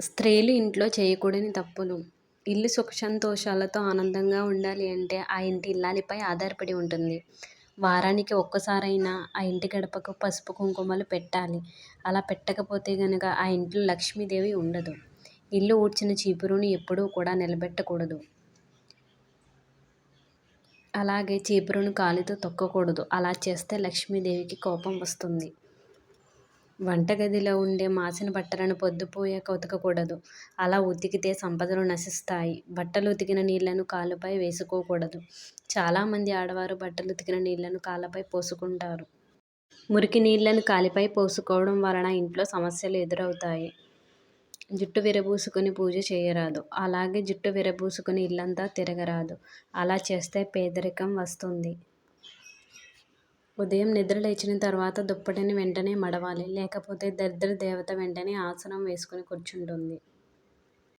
స్త్రీలు ఇంట్లో చేయకూడని తప్పులు. ఇల్లు సుఖ సంతోషాలతో ఆనందంగా ఉండాలి అంటే ఆ ఇంటి ఇల్లాలిపై ఆధారపడి ఉంటుంది. వారానికి ఒక్కసారైనా ఆ ఇంటి గడపకు పసుపు కుంకుమలు పెట్టాలి. అలా పెట్టకపోతే గనక ఆ ఇంట్లో లక్ష్మీదేవి ఉండదు. ఇల్లు ఊడ్చిన చీపురుని ఎప్పుడూ కూడా నిలబెట్టకూడదు. అలాగే చీపురును కాలితో తొక్కకూడదు. అలా చేస్తే లక్ష్మీదేవికి కోపం వస్తుంది. వంటగదిలో ఉండే మాసిన బట్టలను పొద్దుపోయాక ఉతకకూడదు అలా ఉతికితే సంపదలు నశిస్తాయి. బట్టలు ఉతికిన నీళ్ళను కాళ్ళపై వేసుకోకూడదు. చాలామంది ఆడవారు బట్టలు ఉతికిన నీళ్ళను కాళ్ళపై పోసుకుంటారు. మురికి నీళ్ళను కాలిపై పోసుకోవడం వలన ఇంట్లో సమస్యలు ఎదురవుతాయి. జుట్టు విరబూసుకుని పూజ చేయరాదు. అలాగే జుట్టు విరబూసుకుని ఇల్లంతా తిరగరాదు. అలా చేస్తే పేదరికం వస్తుంది. ఉదయం నిద్ర లేచిన తర్వాత దుప్పటిని వెంటనే మడవాలి. లేకపోతే దరిద్ర దేవత వెంటనే ఆసనం వేసుకుని కూర్చుంటుంది.